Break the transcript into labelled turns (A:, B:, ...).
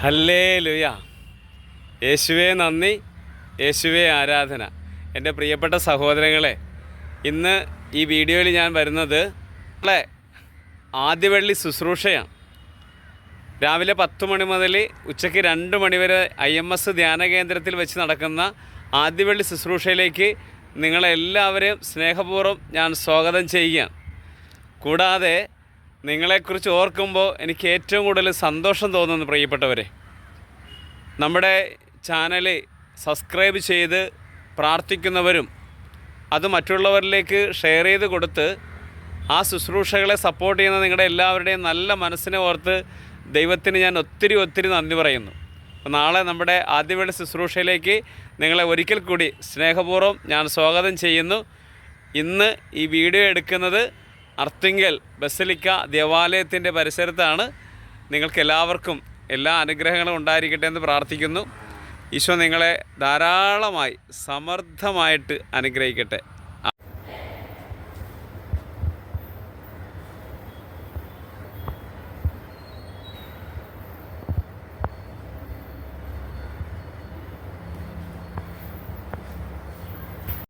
A: ഹല്ലേ ലുയ യേശുവേ നന്ദി യേശുവേ ആരാധന. എന്റെ പ്രിയപ്പെട്ട സഹോദരങ്ങളെ ഇന്ന് ഈ വീഡിയോയിൽ ഞാൻ വരുന്നത് ആദ്യവള്ളി ശുശ്രൂഷയാണ്. രാവിലെ പത്ത് മണി മുതൽ ഉച്ചയ്ക്ക് രണ്ട് മണി വരെ ഐ എം എസ് ധ്യാന കേന്ദ്രത്തിൽ വെച്ച് നടക്കുന്ന ആദ്യവള്ളി ശുശ്രൂഷയിലേക്ക് നിങ്ങളെല്ലാവരെയും സ്നേഹപൂർവം ഞാൻ സ്വാഗതം ചെയ്യുകയാണ്. കൂടാതെ നിങ്ങളെക്കുറിച്ച് ഓർക്കുമ്പോൾ എനിക്ക് ഏറ്റവും കൂടുതൽ സന്തോഷം തോന്നുന്നു പ്രിയപ്പെട്ടവരെ നമ്മുടെ ചാനൽ സബ്സ്ക്രൈബ് ചെയ്ത് പ്രാർത്ഥിക്കുന്നവരും അത് മറ്റുള്ളവരിലേക്ക് ഷെയർ ചെയ്ത് കൊടുത്ത് ആ ശുശ്രൂഷകളെ സപ്പോർട്ട് ചെയ്യുന്ന നിങ്ങളുടെ എല്ലാവരുടെയും നല്ല മനസ്സിനെ ഓർത്ത് ദൈവത്തിന് ഞാൻ ഒത്തിരി ഒത്തിരി നന്ദി പറയുന്നു. അപ്പോൾ നാളെ നമ്മുടെ ആദ്യവേള ശുശ്രൂഷയിലേക്ക് നിങ്ങളെ ഒരിക്കൽ കൂടി സ്നേഹപൂർവം ഞാൻ സ്വാഗതം ചെയ്യുന്നു. ഇന്ന് ഈ വീഡിയോ എടുക്കുന്നത് അർത്തിങ്കൽ ബസലിക്ക ദേവാലയത്തിന്റെ പരിസരത്താണ് നിങ്ങൾക്ക് എല്ലാവർക്കും എല്ലാ അനുഗ്രഹങ്ങളും ഉണ്ടായിരിക്കട്ടെ എന്ന് പ്രാർത്ഥിക്കുന്നു. ഈശോ നിങ്ങളെ ധാരാളമായി സമർത്ഥമായിട്ട് അനുഗ്രഹിക്കട്ടെ.